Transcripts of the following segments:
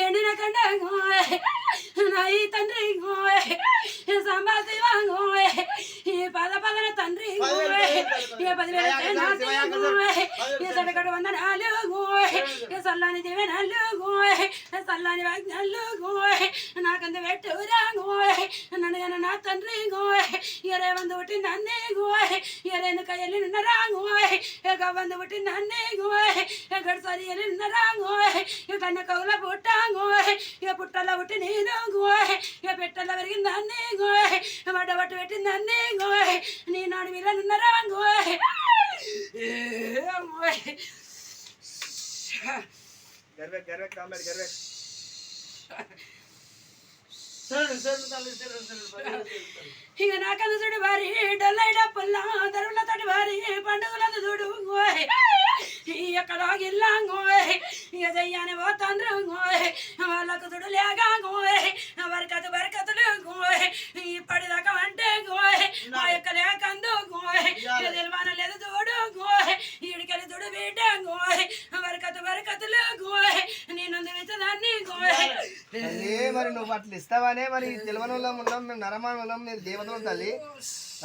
ఎండిన కండ నా ఈ తండ్రి ಪಲ್ಲೆ ಬದಲೆ ನಾತಿಗೂ ಎ ಸಡಗಡ ಬಂದನ ಅಲಗೋಯ್ ಎ ಸಲ್ಲಾನಿ ಕಲ್ಲಾಣಿ ವ್ಯಾಜ್ಞಲ್ಲು ಗೋಯ್ ನಾಕಂದು ವೆಟ್ಟು ಗೋಯ್ ನನಗನ ನಾ ತಂದ್ರಿ ಗೋಯ್ ಎರೆ ಒಂದು ಹುಟ್ಟಿ ನನ್ನೇ ಗೋಯ್ ಎರೆಯನ್ನು ಕೈಯಲ್ಲಿ ನರಾಗೋಯ್ ಹೇಗ ಒಂದು ಹುಟ್ಟಿ ನನ್ನೇ ಗೋಯ್ ಹೇಗಡ ಸರಿಯಲ್ಲಿ ನರಾಗೋಯ್ ಈ ಕಣ್ಣ ಕೌಲ ಪುಟ್ಟಾಂಗೋಯ್ ಈ ಪುಟ್ಟಲ್ಲ ಹುಟ್ಟಿ ನೀನು ಗೋಯ್ ಈ ಬೆಟ್ಟಲ್ಲವರಿಗೆ ನನ್ನೇ ಗೋಯ್ ಮಡ ಒಟ್ಟು ಬೆಟ್ಟಿ ನನ್ನೇ ಗೋಯ್ ನೀ ನೋಡುವಿಲ್ಲ ನರಾಗೋಯ್ ಗರ್ಬೇಕು ಗರ್ಬೇಕು ಕಾಮ್ರೇಡ್ ಗರ್ಬೇಕು ఇక నాకన్న చూడు వారి డొల్లై డప్పుల్ల దరువుల తోటి వారి పండుగలను చూడు. ఎక్కడ గిల్లాంగోయ్ ఇక చెయ్యని పోతాండ్రు వాళ్ళకు చూడు లేగా గోయ్ బరకతు బరకతులు గోయ్ ఇప్పటిదాకా అంటే గోయ్ ఆ యొక్క లేకందు గోయ్ తెలివాన లేదు చూడు గోయ్ ఈడికెళ్ళి చూడు బిడ్డ గోయ్ నేనందు విత్తదాన్ని గోయ్ తల్లి మరి నువ్వు అట్లా ఇస్తావనే మరి తెలివని వాళ్ళం ఉన్నాం మేము నరమాన వాళ్ళం మీరు దేవతలు తల్లి.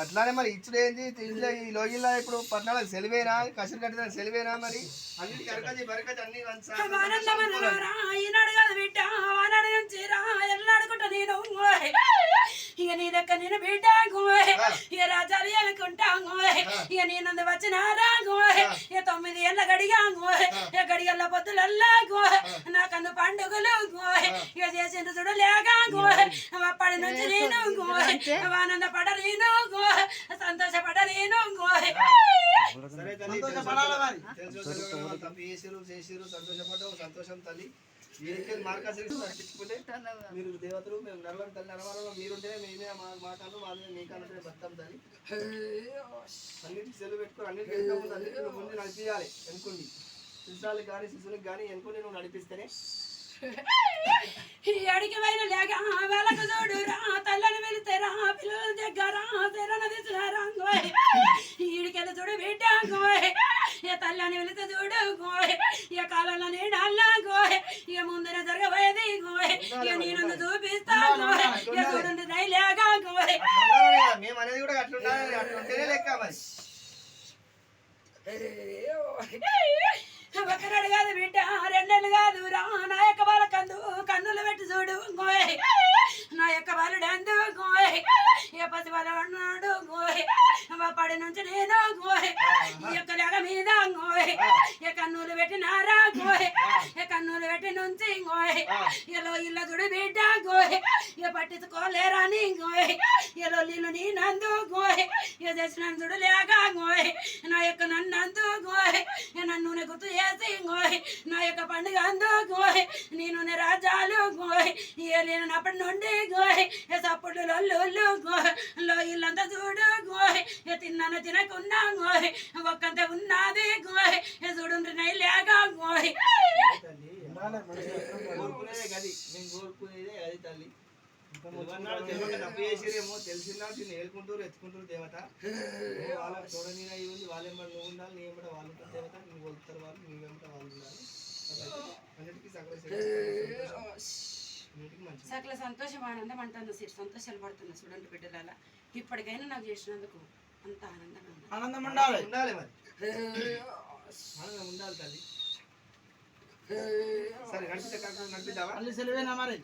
అట్లానే మరి ఇచ్చుడు ఏంది? ఇంట్లో ఈ లోగిల్లో ఇప్పుడు పట్టణాలకు సెలివేనా? కసురు కట్టిన సెలివేనా మరి? అన్నిటికీ అరకది బరకది అన్ని వంచా. ఆనందమనరా ఈనాడు కాదు బిడ్డ ఆనాడు నుంచి రా ఎల్లాడుకుంటా నేను. ఇక నీ దగ్గర నేను బిడ్డ ఇక రాజాలు ఎలుకుంటా ఇక నేనందు వచ్చిన రా గోయ్ ఇక తొమ్మిది ఏళ్ళ గడిగా గడిగల్ల పొద్దులల్లా గోయ్ నాకందు పండుగలు గోయ్ ఇక చేసిండు చూడు లేగా గోయ్ అప్పటి నుంచి నేను గోయ్ ఆనంద పడ నేను గోయ్ సంతోషపడ నేను చేసిరు సంతోషపడ్డావు సంతోషం తల్లి. నడిపించుకుంటే మీరు దేవతలు మేము నరవరం తల్లి నరవరం మీరుంటేనే మేమే మా మీ కన్నా బతాం తల్లి. అన్నిటికి సెలవు పెట్టుకొని అన్నిటికీ ముందు అన్నిటికీ నువ్వు ముందు నడిపించాలి ఎనుకోండి శిశువులకు కానీ శిశువులకు కానీ ఎనుకొని నువ్వు నడిపిస్తేనే. లేక చూడు రా తల్లని వెళితే రా పిల్లల దగ్గర తెరన ఈడికెళ్ళి చూడు గోయ్ ఇక తల్లని వెళితే చూడు కాలంలో నీడల్లా ఇక ముందర జరగబోయేది ఇక నేను చూపిస్తా గోయ్ ఇక చూడండి కదా, మేము అనేది కూడా అట్లుండాలి అట్లుంటేనే లెక్క మరి. ఒకనాడు కాదు బిడ్డ రెండేళ్ళు కాదు రా. నా యొక్క వాళ్ళ కందు కన్నులు పెట్టి చూడు గోయ్ నా యొక్క బాలుడు అందు గోయ్ ఏ పసి వాళ్ళ అన్నాడు గోయ్ పడి నుంచి నేను గోయ్ ఈ యొక్క మీద గోయ్ ఏ కన్నులు పెట్టినారా గోయ్ ఏ కన్నులు పెట్టి నుంచి గోయ్ ఎలో ఇల్ల చూడు బిడ్డ గోయ్ ఏ పట్టించుకోలేరని గోయ్ ఎలో నీళ్ళు నీ నందు గోయ్ ఏ చేసిన చూడు లేక గోయ్ నా యొక్క నన్ను అందు గోయ్ ఏ నన్ను గుర్తు చేసి గోయ్ నా యొక్క పండుగ అందు గోయ్ నేను రాజాలు గోయ్ ఏ లేనప్పటి నుండి గోయ్ ఏ సప్పుడు లొల్లు గోయ్లో ఇల్లంతా చూడు గోయ్ ఏ తిన్నాను తినకున్నా గోయ్ ఒక్కంత ఉన్నది గోయ్ ఏ చూడు నైలేగా గోయ్ కోరుకునేదే గది మేము కోరుకునేదే అది తల్లి. తప్పు చేసిరేమో దీన్ని ఏలుకుంటారు ఎత్తుకుంటారు దేవత. వాళ్ళకి చూడని ఉంది వాళ్ళే నువ్వు ఉండాలి నీ ఏమిట వాళ్ళు ఉంటారు దేవత నువ్వు కొలుతారు వాళ్ళు నువ్వేమిట వాళ్ళు ఉండాలి. అన్నిటికీ సకల సంతోషం. సకల ఆనందం అంటాను సిరి సంతోషాలు పడుతున్నా చూడండి బిడ్డలాల ఇప్పటికైనా నాకు చేసినందుకు అంత ఆనందంగా ఉంది. ఆనందం ఉండాలి. ఉండాలి మరి. ఆనందం ఉండాలి తల్లి. సరే నడిపితే కరెక్ట్ నడిపిద్దామా మళ్ళీ సెలవేనా మరి